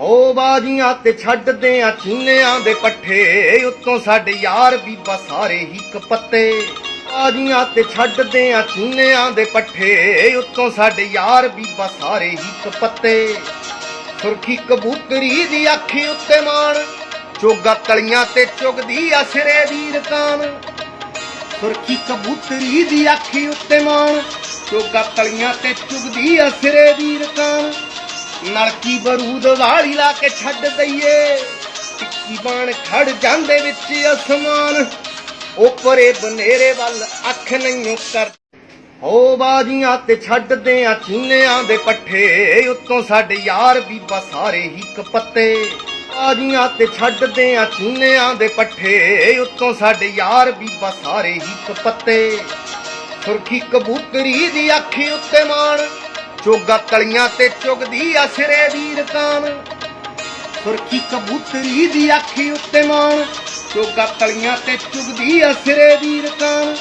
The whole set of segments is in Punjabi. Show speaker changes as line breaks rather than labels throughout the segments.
ਹੋ ਬਾਜੀਆਂ ਤੇ ਛੱਡਦੇ ਆ ਚੀਨਿਆਂ ਦੇ ਪੱਠੇ। ਉੱਤੋਂ ਸਾਡੇ ਯਾਰ ਬੀਬਾ ਸਾਰੇ ਹੀ ਕਪੱਤੇ। ਬਾਜੀਆਂ ਤੇ ਛੱਡਦੇ ਆ ਚੀਨਿਆਂ ਦੇ ਪੱਠੇ। ਉੱਤੋਂ ਸਾਡੇ ਯਾਰ ਬੀਬਾ ਸਾਰੇ ਹੀ ਕਪੱਤੇ। ਸੁਰਖੀ ਕਬੂਤਰੀ ਦੀ ਅੱਖੀ ਉੱਤੇ ਮਾਣ, ਚੋਗਾ ਤਲੀਆਂ ਤੇ ਚੁਗਦੀ ਆ ਸਿਰੇ ਦੀ ਰਕਾਨ ਸੁਰਖੀ ਕਬੂਤਰੀ ਦੀ ਅੱਖੀ ਉੱਤੇ ਮਾਣ, ਚੋਗਾ ਤਲੀਆਂ ਤੇ ਚੁਗਦੀ ਆ ਸਿਰੇ ਦੀ ਰਕਾਨ ਨਲਕੀ ਬਰੂਦ ਵਾਲੀ ਲਾ ਕੇ ਛੱਡ ਦਈਏ। ਟਿੱਕੀ ਬਾਣ ਖੜ ਜਾਂਦੇ ਵਿੱਚ ਅਸਮਾਨ। ਉਪਰੇ ਬਨੇਰੇ ਵੱਲ ਅੱਖ ਨਹੀਂ ਕਰ। ਹੋ ਬਾਜੀਆਂ ਤੇ ਛੱਡਦੇ ਆ ਚੀਨਿਆਂ ਦੇ ਪੱਠੇ। ਉੱਤੋਂ ਸਾਡੇ ਯਾਰ ਬੀਬਾ ਸਾਰੇ ਹੀ ਕਪੱਤੇ। ਬਾਜੀਆਂ ਤੇ ਛੱਡਦੇ ਆ ਚੀਨਿਆਂ ਦੇ ਪੱਠੇ। ਉੱਤੋਂ ਸਾਡੇ ਯਾਰ ਬੀਬਾ ਸਾਰੇ ਹੀ ਕਪੱਤੇ। ਸੁਰਖੀ ਕਬੂਤਰੀ ਦੀ ਅੱਖੀ ਉੱਤੇ ਮਾਣ। ਚੋਗਾ ਤਲੀਆਂ ਤੇ ਚੁਗਦੀ ਆ ਦੀ ਰਕਾਨ ਸੁਰਖੀ ਕਬੂਤਰੀ ਦੀ ਅੱਖੀ ਉੱਤੇ ਮਾਣ। ਚੋਗਾ ਤਲੀਆਂ ਤੇ ਚੁਗਦੀ ਆ ਦੀ ਰਕਾਨ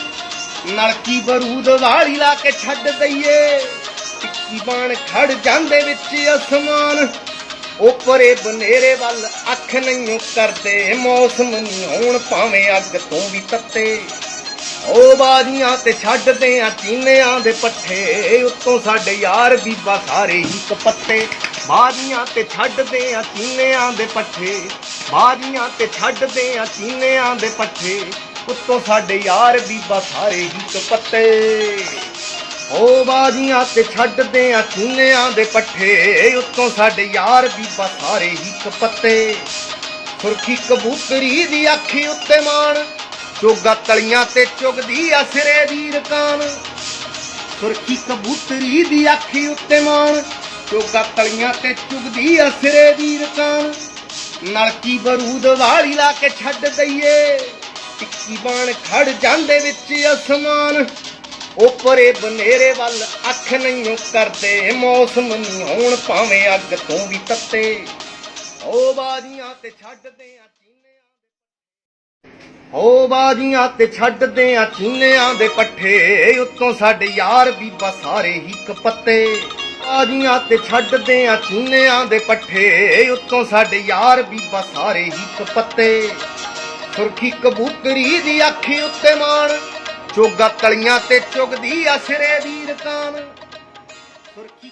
ਨਲਕੀ ਬਰੂਦ ਵਾਲੀ ਲਾ ਕੇ ਛੱਡ ਦਈਏ। ਟਿੱਕੀ ਬਾਣ ਖੜ ਜਾਂਦੇ ਵਿੱਚ ਅਸਮਾਨ। ਉਪਰੇ ਬਨੇਰੇ ਵੱਲ ਅੱਖ ਨਹੀਂ ਕਰਦੇ। ਮੌਸਮ ਨਹੀਂ ਹੋਣ ਭਾਵੇਂ ਅੱਗ ਤੋਂ ਵੀ ਤੱਤੇ। ਉਹ ਬਾਜੀਆਂ ਤੇ ਛੱਡਦੇ ਆ ਚੀਨਿਆਂ ਦੇ ਪੱਠੇ। ਉੱਤੋਂ ਸਾਡੇ ਯਾਰ ਬੀਬਾ ਸਾਰੇ ਹੀ ਕਪੱਤੇ। ਬਾਜੀਆਂ ਤੇ ਛੱਡਦੇ ਆ ਚੀਨਿਆਂ ਦੇ ਪੱਠੇ। ਬਾਜੀਆਂ ਤੇ ਛੱਡਦੇ ਆ ਚੀਨਿਆਂ ਦੇ ਪੱਠੇ। ਉੱਤੋਂ ਸਾਡੇ ਯਾਰ ਬੀਬਾ ਸਾਰੇ ਹੀ ਕਪੱਤੇ। ਓ ਬਾਜੀਆਂ ਤੇ ਛੱਡਦੇ ਆ ਚੀਨਿਆਂ ਦੇ ਪੱਠੇ। ਉੱਤੋਂ ਸਾਡੇ ਯਾਰ ਬੀਬਾ ਸਾਰੇ ਹੀ ਕਪੱਤੇ। ਸੁਰਖੀ ਕਬੂਤਰੀ ਦੀ ਅੱਖੀ ਉੱਤੇ ਮਾਣ। ਚੋਗਾ ਤਲੀਆਂ ਤੇ ਚੁਗਦੀ ਆ ਦੀ ਰਕਾਨ। ਸੁਰਖੀ ਕਬੂਤਰੀ ਦੀ ਅੱਖੀ ਉੱਤੇ ਮਾਣ। ਚੋਗਾ ਤਲੀਆਂ ਤੇ ਚੁਗਦੀ ਆ ਦੀ ਰਕਾਨ। ਨਲਕੀ ਬਰੂਦ ਵਾਲੀ ਲਾ ਕੇ ਛੱਡ ਦਈਏ? ਟਿੱਕੀ ਬਾਣ ਖੜ ਜਾਂਦੇ ਵਿੱਚ ਅਸਮਾਨ। ਉਪਰੇ ਬਨੇਰੇ ਵੱਲ ਅੱਖ ਨਹੀਂ ਕਰਦੇ। ਮੌਸਮ ਨਹੀਂ ਹੋਣ ਭਾਵੇਂ ਅੱਗ ਤੋਂ ਵੀ ਤੱਤੇ। ਓ ਬਾਜੀਆਂ ਤੇ ਛੱਡਦੇ ਆ ਚੀਨਿਆਂ ਹੋ ਬਾਜੀਆਂ ਤੇ ਛੱਡਦੇ ਆ ਚੀਨਿਆਂ ਦੇ ਪੱਠੇ, ਉੱਤੋਂ ਸਾਡੇ ਯਾਰ ਬੀਬਾ ਸਾਰੇ ਹੀ ਕਪੱਤੇ। ਬਾਜੀਆਂ ਤੇ ਛੱਡਦੇ ਆ ਚੀਨਿਆਂ ਦੇ ਪੱਠੇ, ਉੱਤੋਂ ਸਾਡੇ ਯਾਰ ਬੀਬਾ ਸਾਰੇ ਹੀ ਕਪੱਤੇ। ਸੁਰਖੀ ਕਬੂਤਰੀ ਦੀ ਅੱਖੀ ਉੱਤੇ ਮਾਣ, ਚੋਗਾ ਤਲੀਆਂ ਤੇ ਚੁਗਦੀ ਆ ਸਿਰੇ ਦੀ ਰਕਾਨ। ਸੁਰਖੀ